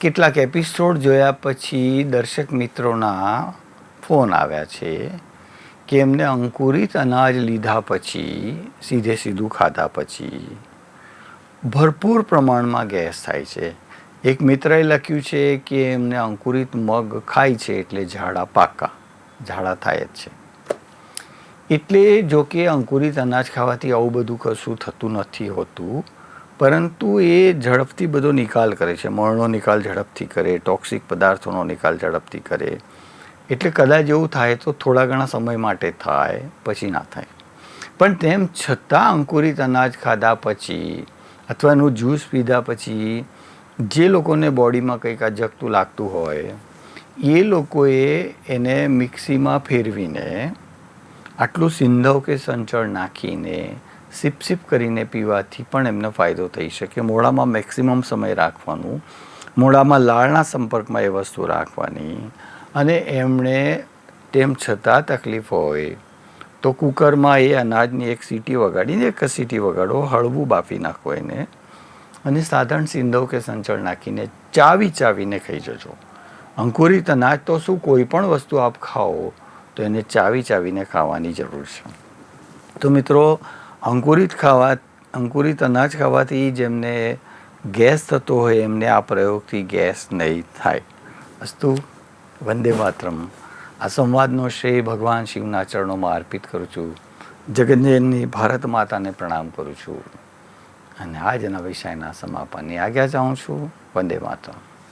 કેટલાક એપિસોડ જોયા પછી દર્શક મિત્રોના ફોન આવ્યા છે કે એમને અંકુરિત અનાજ લીધા પછી, સીધે સીધું ખાધા પછી ભરપૂર પ્રમાણમાં ગેસ થાય છે. એક મિત્રએ લખ્યું છે કે એમને અંકુરિત મગ ખાય છે એટલે ઝાડા પાકા ઝાડા થાય જ છે. એટલે જો કે અંકુરિત અનાજ ખાવાથી આવું બધું કશું થતું નથી હોતું. પરંતુ એ ઝડપથી બધો નિકાલ કરે છે. મળનો નિકાલ ઝડપથી કરે ટોક્સિક પદાર્થોનો નિકાલ ઝડપથી કરે. એટલે કદાચ એવું થાય તો થોડા ઘણા સમય માટે થાય, પછી ના થાય. પણ તેમ છતાં અંકુરિત અનાજ ખાધા પછી અથવા એનું જ્યુસ પીધા પછી જે લોકોને બોડીમાં કંઈક અજગતું લાગતું હોય, એ લોકોએ એને મિક્સીમાં ફેરવીને આટલું સિંધવ કે સંચળ નાખીને સિપ સિપ કરીને પીવાથી પણ એમને ફાયદો થઈ શકે. મોઢામાં મેક્સિમમ સમય રાખવાનું, મોઢામાં લાળના સંપર્કમાં એ વસ્તુ રાખવાની અને એમણે તેમ છતાં તકલીફ હોય તો કુકરમાં એ અનાજની એક સીટી વગાડીને એક સીટી વગાડો, હળવું બાફી નાખો એને અને સાધારણ સિંધવ કે સંચળ નાખીને ચાવી ચાવીને ખાઈ જજો. અંકુરિત અનાજ તો શું કોઈ પણ વસ્તુ આપ ખાઓ તો એને ચાવી ચાવીને ખાવાની જરૂર છે. તો મિત્રો અંકુરિત ખાવા અંકુરિત અનાજ ખાવાથી જેમને ગેસ થતો હોય એમને આ પ્રયોગથી ગેસ નહીં થાય. અસ્તુ, વંદે માતરમ. આ સંવાદનો શ્રેય ભગવાન શિવના ચરણોમાં અર્પિત કરું છું. જગન્જનની ભારત માતાને પ્રણામ કરું છું. અને આજના વિષયના સમાપનની આજ્ઞા ચાહું છું. વંદે માતરમ.